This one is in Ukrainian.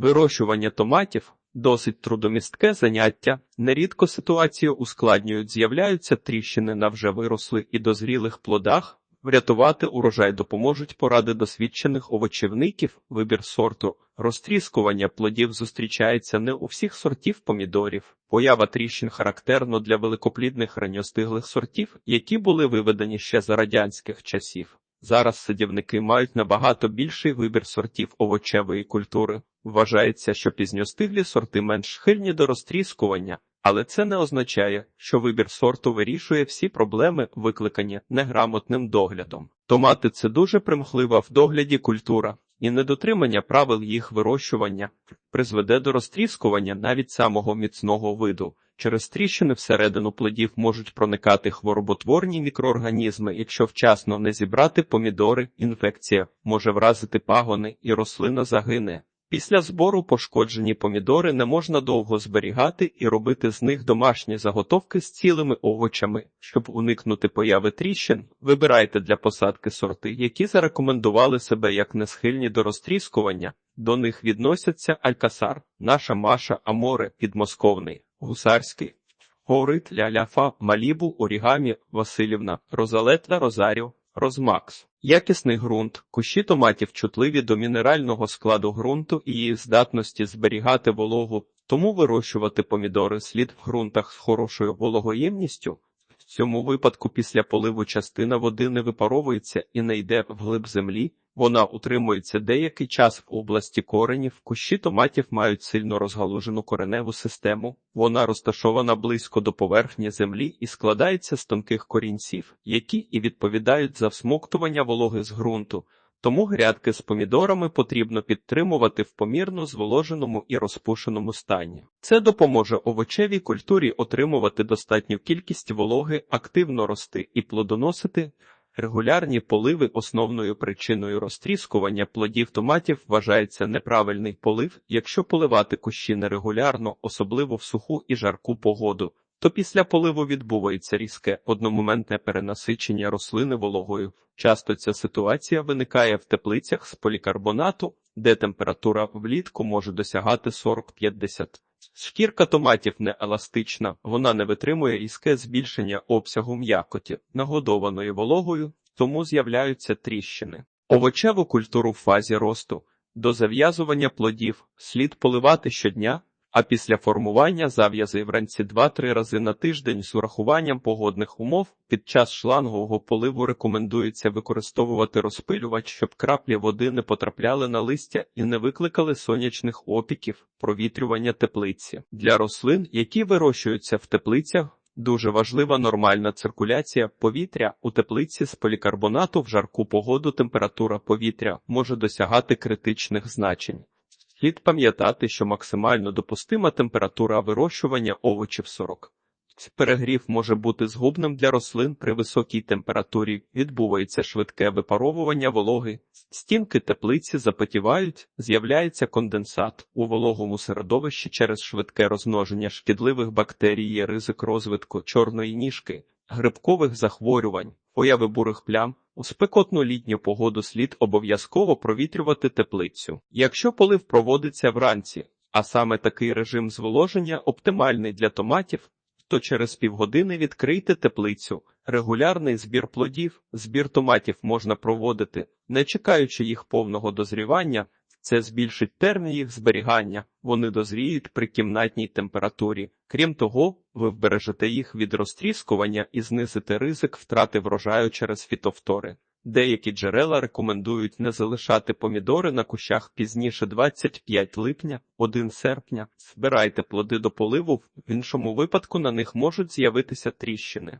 Вирощування томатів досить трудомістке заняття. Нерідко ситуацію ускладнюють, з'являються тріщини на вже виросли і дозрілих плодах. Врятувати урожай допоможуть поради досвідчених овочівників, вибір сорту. Розтріскування плодів зустрічається не у всіх сортів помідорів. Поява тріщин характерно для великоплідних ранньостиглих сортів, які були виведені ще за радянських часів. Зараз садівники мають набагато більший вибір сортів овочевої культури. Вважається, що пізньостиглі сорти менш схильні до розтріскування, але це не означає, що вибір сорту вирішує всі проблеми, викликані неграмотним доглядом. Томати це дуже примхлива в догляді культура, і недотримання правил їх вирощування призведе до розтріскування навіть самого міцного виду. Через тріщини всередину плодів можуть проникати хвороботворні мікроорганізми. Якщо вчасно не зібрати помідори, інфекція може вразити пагони і рослина загине. Після збору пошкоджені помідори не можна довго зберігати і робити з них домашні заготовки з цілими овочами. Щоб уникнути появи тріщин, вибирайте для посадки сорти, які зарекомендували себе як несхильні до розтріскування. До них відносяться Алькасар, наша Маша, Аморе, підмосковний, гусарський, Горит, Ляляфа, Малібу, Орігамі, Васильівна, Розалетта, Розаріо, Розмакс. Якісний ґрунт. Кущі томатів чутливі до мінерального складу ґрунту і її здатності зберігати вологу, тому вирощувати помідори слід в ґрунтах з хорошою вологоємністю. В цьому випадку після поливу частина води не випаровується і не йде вглиб землі, вона утримується деякий час в області коренів. Кущі томатів мають сильно розгалужену кореневу систему. Вона розташована близько до поверхні землі і складається з тонких корінців, які і відповідають за всмоктування вологи з ґрунту. Тому грядки з помідорами потрібно підтримувати в помірно зволоженому і розпушеному стані. Це допоможе овочевій культурі отримувати достатню кількість вологи, активно рости і плодоносити. Регулярні поливи основною причиною розтріскування плодів томатів вважається неправильний полив, якщо поливати кущі нерегулярно, особливо в суху і жарку погоду, то після поливу відбувається різке одномоментне перенасичення рослини вологою. Часто ця ситуація виникає в теплицях з полікарбонату, де температура влітку може досягати 40-50. Шкірка томатів не еластична, вона не витримує різке збільшення обсягу м'якоті, нагодованої вологою, тому з'являються тріщини. Овочеву культуру в фазі росту до зав'язування плодів слід поливати щодня, а після формування зав'язи вранці 2-3 рази на тиждень з урахуванням погодних умов під час шлангового поливу рекомендується використовувати розпилювач, щоб краплі води не потрапляли на листя і не викликали сонячних опіків, провітрювання теплиці. Для рослин, які вирощуються в теплицях, Дуже важлива нормальна циркуляція повітря у теплиці з полікарбонату в жарку погоду температура повітря може досягати критичних значень. Слід пам'ятати, що максимально допустима температура вирощування овочів 40. Перегрів може бути згубним для рослин при високій температурі, відбувається швидке випаровування вологи, стінки теплиці запотівають, з'являється конденсат. У вологому середовищі через швидке розмноження шкідливих бактерій є ризик розвитку чорної ніжки, грибкових захворювань, появи бурих плям. У спекотну літню погоду слід обов'язково провітрювати теплицю. Якщо полив проводиться вранці, а саме такий режим зволоження оптимальний для томатів, то через півгодини відкрийте теплицю. Регулярний збір плодів, збір томатів можна проводити, не чекаючи їх повного дозрівання. Це збільшить термін їх зберігання, вони дозріють при кімнатній температурі. Крім того, ви вбережете їх від розтріскування і знизите ризик втрати врожаю через фітовтори. Деякі джерела рекомендують не залишати помідори на кущах пізніше 25 липня, 1 серпня. Збирайте плоди до поливу, в іншому випадку на них можуть з'явитися тріщини.